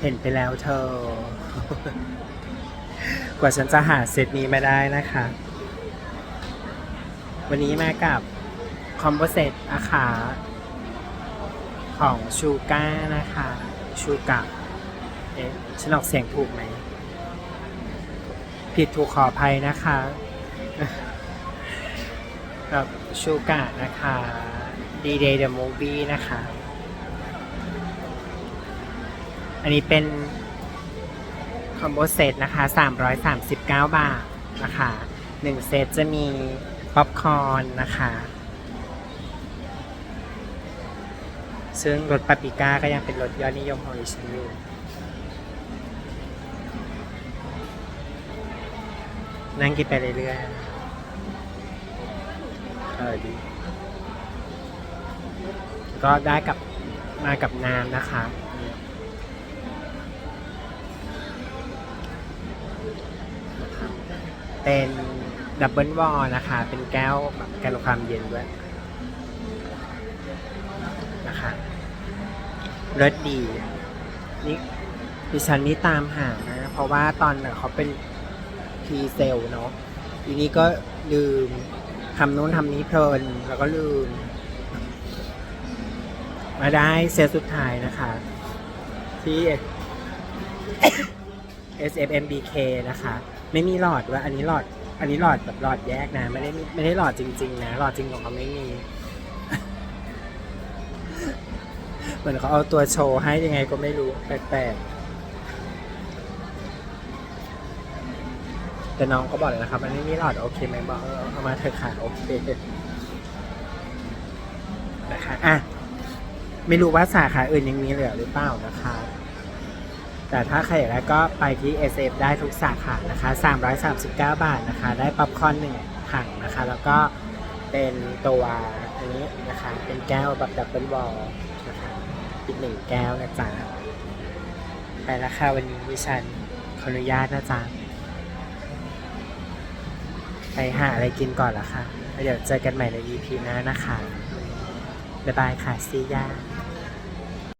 เห็นไปแล้วเธอ กว่าฉันจะหาเซตนี้มาได้นะคะ วันนี้มากับคอมโบเซตอาคาของชูก้านะคะ ชูกะเอ๊ะฉันออกเสียงถูกไหม ผิดถูกขออภัยนะคะกับชูกะนะคะ D-Day the Movie นะคะ อันนี้เป็นคอมโบเซตนะคะ 339 บาทนะคะ1เซตจะมีป๊อปคอร์นนะคะ ซึ่งรสปาปิก้าก็ยังเป็นรสยอดนิยมของดิฉันอยู่นั่งกินไปเรื่อยๆเออดี ก็ได้กับมากับน้ำนะคะ เป็นดับเบิลวอลนะคะ เป็นแก้วแบบกันความเย็นด้วยนะคะรสดีนี่ดิฉันนี่ตามหานะ เพราะว่าตอนเขาเป็นพีเซลเนาะทีนี้ก็ลืมทำนู้นทำนี้เพลินแล้วก็ลืม มาได้เซตสุดท้ายนะคะ ที่ SFMBK นะคะ ไม่มีหลอดว่าอันนี้หลอด อันนี้หลอดแบบหลอดแยกนะ ไม่ได้มีไม่ได้หลอดจริง ๆ นะ หลอดจริงของเขาไม่มี เหมือนเขาเอาตัวโชว์ให้ยังไงก็ไม่รู้แปลกๆแต่น้องก็บอกเลยนะครับมันไม่มีหลอดโอเคไหมบอกเออเอามาเถอะค่ะโอเคนะคะอะไม่รู้ว่าสาขาอื่นยังมีเหลือหรือเปล่านะคะ แต่ถ้าใครอยากได้ก็ไปที่ SF ได้ทุกสาขานะคะ 339 บาทนะคะ ได้ป๊อปคอร์นหนึ่งถังนะคะ แล้วก็เป็นตัวอันนี้นะคะ เป็นแก้วแบบดับเบิลวอลนะคะอีกหนึ่งแก้วนะจ๊ะไปแล้วค่ะวันนี้ดิฉันขออนุญาตนะจ๊ะไปหาอะไรกินก่อนละค่ะ เดี๋ยวเจอกันใหม่ใน EP หน้านะคะ บ๊ายบายค่ะซียา